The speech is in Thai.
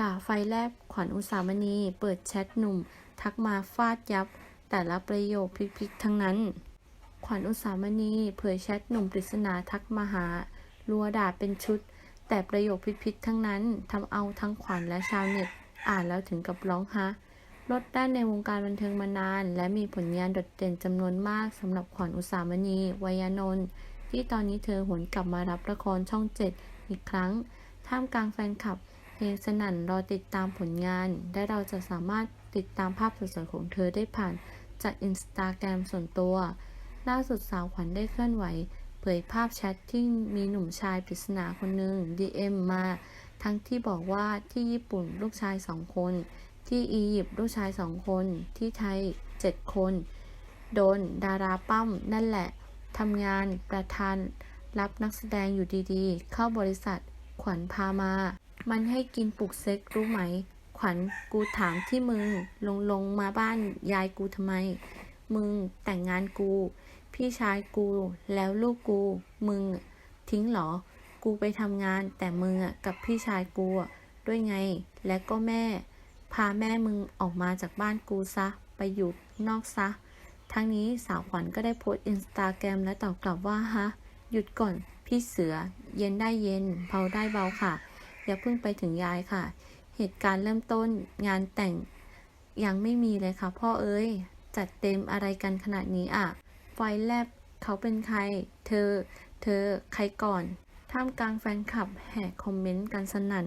ด่าไฟแลบขวัญอุสามณี เปิดแชทหนุ่ม ทักมาฟาดยับ แต่ละประโยคพลิกๆทั้งนั้น ขวัญอุสามณีเผยแชทหนุ่มปริศนาทักมาหา รัวด่าเป็นชุด แต่ประโยคพิษๆทั้งนั้นทำเอาทั้งขวัญและชาวเน็ต อ่านแล้วถึงกับร้องฮะลดด้านในวงการบันเทิงมานาน และมีผลงานโดดเด่นจำนวนมากสำหรับขวัญอุสามณีวัยานนท์ที่ตอนนี้เธอหวนกลับมารับละครช่องเจ็ดอีกครั้ง ท่ามกลางแฟนคลับ เพลงสนั่นรอติดตามผลงาน และเราจะสามารถติดตามภาพสวยๆของเธอได้ผ่านจากอินสตาแกรมส่วนตัว ล่าสุดสาวขวัญได้เคลื่อนไหว เผยภาพแชทที่มีหนุ่มชายปริศนาคนหนึ่ง DM มา ทั้งที่บอกว่าที่ญี่ปุ่นลูกชายสองคน ที่อียิปต์ลูกชายสองคน ที่ไทยเจ็ดคน โดนดาราปั้มนั่นแหละทำงานประธานรับนักแสดงอยู่ดีๆ เข้าบริษัทขวัญพามา มันให้กินปลุกเซ็กรู้ไหม ขวัญกูถามที่มึง ลงลงมาบ้านยายกูทำไม มึงแต่งงานกู พี่ชายกูแล้วลูกกู มึงทิ้งเหรอ กูไปทำงาน แต่มึงอะกับพี่ชายกูด้วยไง และก็แม่ พาแม่มึงออกมาจากบ้านกูซะ ไปอยู่นอกซะ ทั้งนี้สาวขวัญก็ได้โพสต์อินสตาแกรมและตอบกลับว่าฮะ หยุดก่อน พี่เสือ เย็นได้เย็นเบาได้เบาค่ะ อย่าเพิ่งไปถึงยายค่ะ เหตุการณ์เริ่มต้นงานแต่งยังไม่มีเลยค่ะ พ่อเอ้ย จัดเต็มอะไรกันขนาดนี้อะไฟแลบเขาเป็นใคร เธอ เธอ ใครก่อน ท่ามกลางแฟนคลับแห่คอมเมนต์กันสนั่น